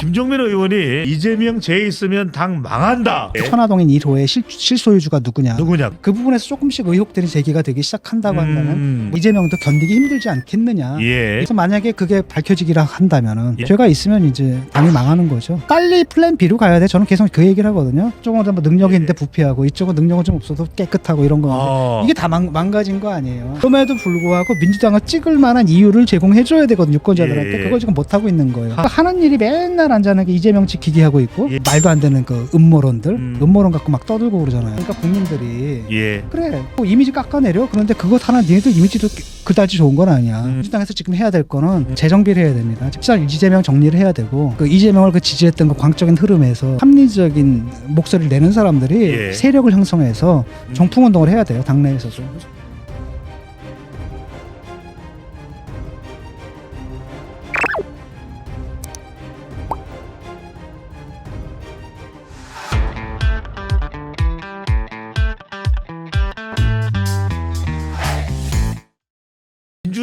김종민 의원이 이재명 제 있으면 당 망한다. 예? 천화동인 1호의 실, 실소유주가 누구냐. 누구냐? 그 부분에서 조금씩 의혹들이 제기가 되기 시작한다고 한다면 음, 이재명도 견디기 힘들지 않겠느냐. 예. 그래서 만약에 그게 밝혀지기라 한다면은 예. 죄가 있으면 이제 당이 망하는 거죠. 빨리 플랜 B로 가야 돼. 저는 계속 그 얘기를 하거든요. 조금 뭐 능력이 예. 있는데 부패하고 이쪽은 능력은 좀 없어도 깨끗하고 이런 거. 어. 이게 다 망, 망가진 거 아니에요. 그럼에도 불구하고 민주당을 찍을 만한 이유를 제공해줘야 되거든요. 유권자들한테 예. 그걸 지금 못 하고 있는 거예요. 그러니까 하는 일이 맨날 앉아는 게 이재명 지키기 하고 있고 예. 말도 안 되는 그 음모론들, 음. 음모론 갖고 막 떠들고 그러잖아요. 그러니까 국민들이 예. 그래 뭐 이미지 깎아내려 그런데 그것 하나 니네들 이미지도 그다지 좋은 건 아니야 음. 민주당에서 지금 해야 될 거는 재정비를 해야 됩니다 직접 이재명 정리를 해야 되고 그 이재명을 그 지지했던 그 광적인 흐름에서 합리적인 목소리를 내는 사람들이 예. 세력을 형성해서 음. 정풍 운동을 해야 돼요 당내에서도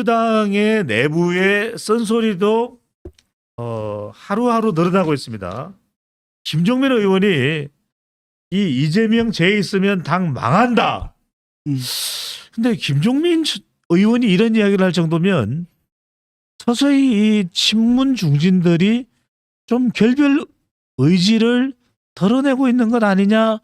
민주당의 내부의 쓴소리도 어, 하루하루 늘어나고 있습니다. 김종민 의원이 이 이재명 제 있으면 당 망한다. 음. 근데 김종민 치- 의원이 이런 이야기를 할 정도면 서서히 이 친문 중진들이 좀 결별 의지를 덜어내고 있는 것 아니냐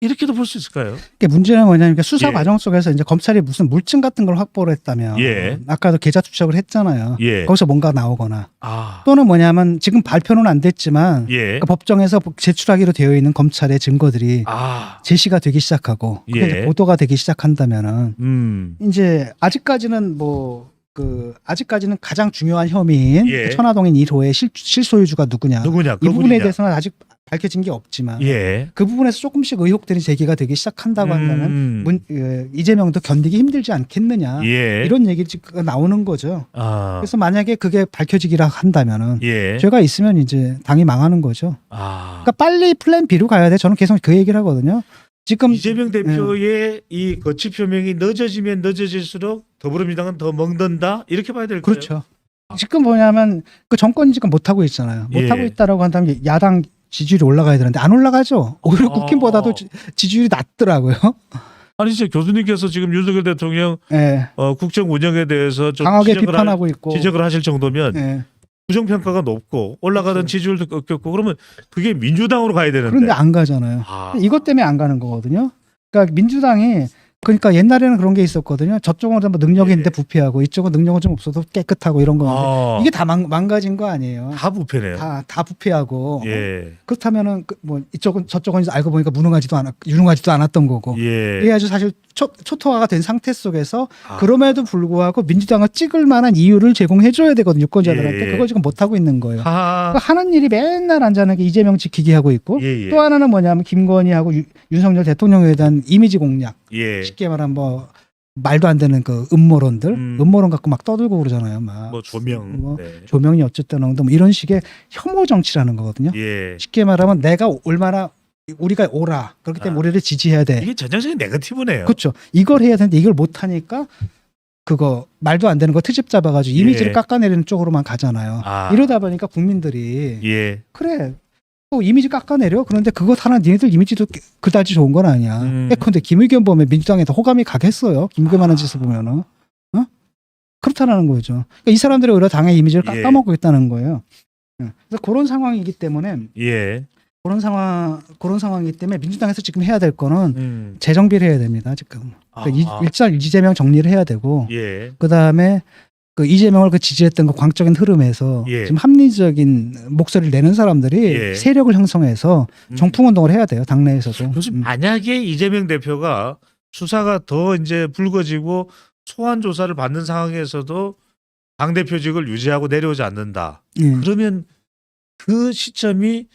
이렇게도 볼 수 있을까요? 이게 문제는 뭐냐면 이게 수사 예. 과정 속에서 이제 검찰이 무슨 물증 같은 걸 확보를 했다면 예. 아까도 계좌 투척을 했잖아요 예. 거기서 뭔가 나오거나 아. 또는 뭐냐면 지금 발표는 안 됐지만 예. 그 법정에서 제출하기로 되어 있는 검찰의 증거들이 아. 제시가 되기 시작하고 그게 예. 이제 보도가 되기 시작한다면은 음. 이제 아직까지는 뭐그 아직까지는 가장 중요한 혐의인 예. 그 천화동인 1호의 실, 실소유주가 누구냐 누구냐? 이 부분에? 대해서는 아직 밝혀진 게 없지만 예. 그 부분에서 조금씩 의혹들이 제기가 되기 시작한다고 한다면 음. 문, 예, 이재명도 견디기 힘들지 않겠느냐 예. 이런 얘기가 나오는 거죠. 아. 그래서 만약에 그게 밝혀지기라 한다면은 예. 죄가 있으면 이제 당이 망하는 거죠. 아. 그러니까 빨리 플랜 B로 가야 돼. 저는 계속 그 얘기를 하거든요. 지금 이재명 대표의 이 거취 표명이 늦어지면 늦어질수록 더불어민주당은 더 멍든다 이렇게 봐야 될까요? 그렇죠. 지금 뭐냐면 그 정권이 지금 못 하고 있잖아요. 못 예. 하고 있다라고 한다면 야당 지지율이 올라가야 되는데 안 올라가죠. 오히려 어. 국힘보다도 지- 지지율이 낮더라고요. 아니 진짜 교수님께서 지금 윤석열 대통령 예. 어, 국정 운영에 대해서 좀 강하게 지적을 비판하고 할, 있고. 지적을 하실 정도면 예. 부정 평가가 높고 올라가던 그렇죠. 지지율도 꺾였고 그러면 그게 민주당으로 가야 되는데. 그런데 안 가잖아요. 아. 이것 때문에 안 가는 거거든요. 그러니까 민주당이 그러니까 옛날에는 그런 게 있었거든요. 저쪽은 뭐 능력이 예. 있는데 부패하고 이쪽은 능력은 좀 없어도 깨끗하고 이런 건데 아. 이게 다 망, 망가진 거 아니에요. 다 부패네요. 다, 다 부패하고 예. 그렇다면은 그 뭐 이쪽은 저쪽은 알고 보니까 무능하지도 않았 유능하지도 않았던 거고 예. 이게 아주 사실 초, 초토화가 된 상태 속에서 아. 그럼에도 불구하고 민주당을 찍을 만한 이유를 제공해 줘야 되거든요 유권자들한테 예. 그걸 지금 못 하고 있는 거예요. 하. 그러니까 하는 일이 맨날 앉아는 게 이재명 지키기 하고 있고 예, 예. 또 하나는 뭐냐면 김건희하고 유- 윤석열 대통령에 대한 이미지 공략 예. 쉽게 말하면 뭐 말도 안 되는 그 음모론들 음. 음. 모론 갖고 막 떠들고 그러잖아요. 막 뭐 조명. 뭐 네. 조명이 어쨌든 뭐 이런 식의 혐오 정치라는 거거든요. 예. 쉽게 말하면 내가 얼마나 우리가 오라 그렇기 때문에 아. 우리를 지지해야 돼. 이게 전형적인 네거티브네요. 그렇죠. 이걸 해야 되는데 이걸 못 하니까 그거 말도 안 되는 거 트집 잡아가지고 이미지를 예. 깎아내리는 쪽으로만 가잖아요. 아. 이러다 보니까 국민들이 예. 그래 또 이미지 깎아내려 그런데 그것 하나 니네들 이미지도 그다지 좋은 건 아니야. 음. 근데 김의겸 보면 민주당에도 호감이 가겠어요. 김의겸 하는 짓을 보면은 어? 그렇다는 거죠. 그러니까 이 사람들이 오히려 당의 이미지를 예. 깎아먹고 있다는 거예요. 예. 그래서 그런 상황이기 때문에 예. 그런 상황 그런 상황이기 때문에 민주당에서 지금 해야 될 거는 음. 재정비를 해야 됩니다. 지금 그러니까 아. 이- 일단 이재명 정리를 해야 되고 예. 그 다음에 그 이재명을 그 지지했던 그 광적인 흐름에서 예. 지금 합리적인 목소리를 내는 사람들이 예. 세력을 형성해서 음. 정풍 운동을 해야 돼요 당내에서도. 그래서 음. 만약에 이재명 대표가 수사가 더 이제 불거지고 소환 조사를 받는 상황에서도 당 대표직을 유지하고 내려오지 않는다. 예. 그러면 그 시점이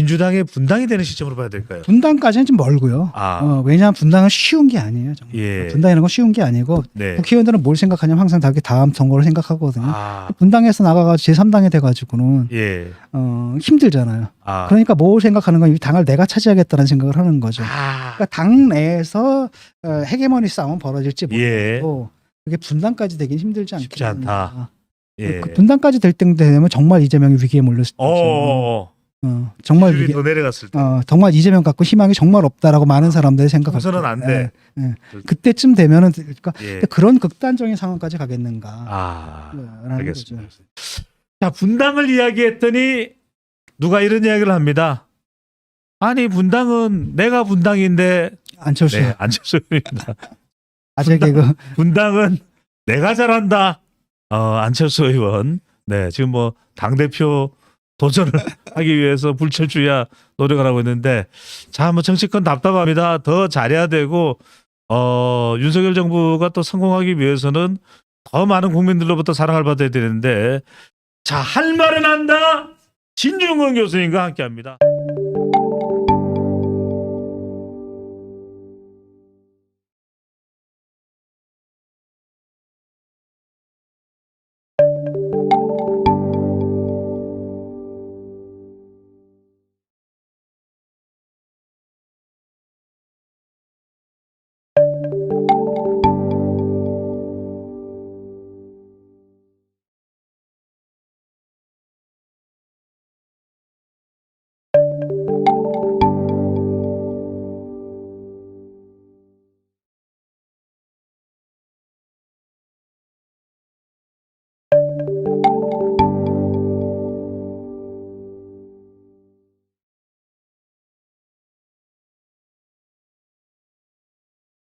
민주당의 분당이 되는 시점으로 봐야 될까요? 분당까지는 좀 멀고요. 아, 어, 왜냐하면 분당은 쉬운 게 아니에요. 정말. 예. 분당이라는 건 쉬운 게 아니고 네. 국회의원들은 뭘 생각하냐면 항상 자기 다음 선거를 생각하거든요. 아, 분당에서 나가가지고 제3당이 돼가지고는 예. 어, 힘들잖아요. 아, 그러니까 뭘 생각하는 건 이 당을 내가 차지하겠다는 생각을 하는 거죠. 아, 그러니까 당 내에서 어, 헤게모니 싸움 벌어질지 예. 모르고 그게 분당까지 되긴 힘들지 쉽지 않겠나. 않다. 예. 그 분당까지 될 때 되면 정말 이재명이 위기에 몰릴 수도 있죠. 어, 어, 정말 이 위기, 더 내려갔을 때. 어, 정말 이재명 갖고 희망이 정말 없다라고 많은 사람들이 생각하고 통선은 안 돼. 예, 예. 그때쯤 되면은 그러니까 예. 그런 극단적인 상황까지 가겠는가? 아, 라는 알겠습니다. 거죠. 자, 분당을 이야기했더니 누가 이런 이야기를 합니다. 아니, 분당은 내가 분당인데 안철수 네, 안철수 의원입니다. 아재 개 그 분당은 내가 잘한다. 어, 안철수 의원. 네, 지금 뭐 당 대표 도전을 하기 위해서 불철주야 노력을 하고 있는데 자, 뭐 정치권 답답합니다. 더 잘해야 되고 어, 윤석열 정부가 또 성공하기 위해서는 더 많은 국민들로부터 사랑을 받아야 되는데 자, 할 말은 한다. 진중권 교수님과 함께 합니다.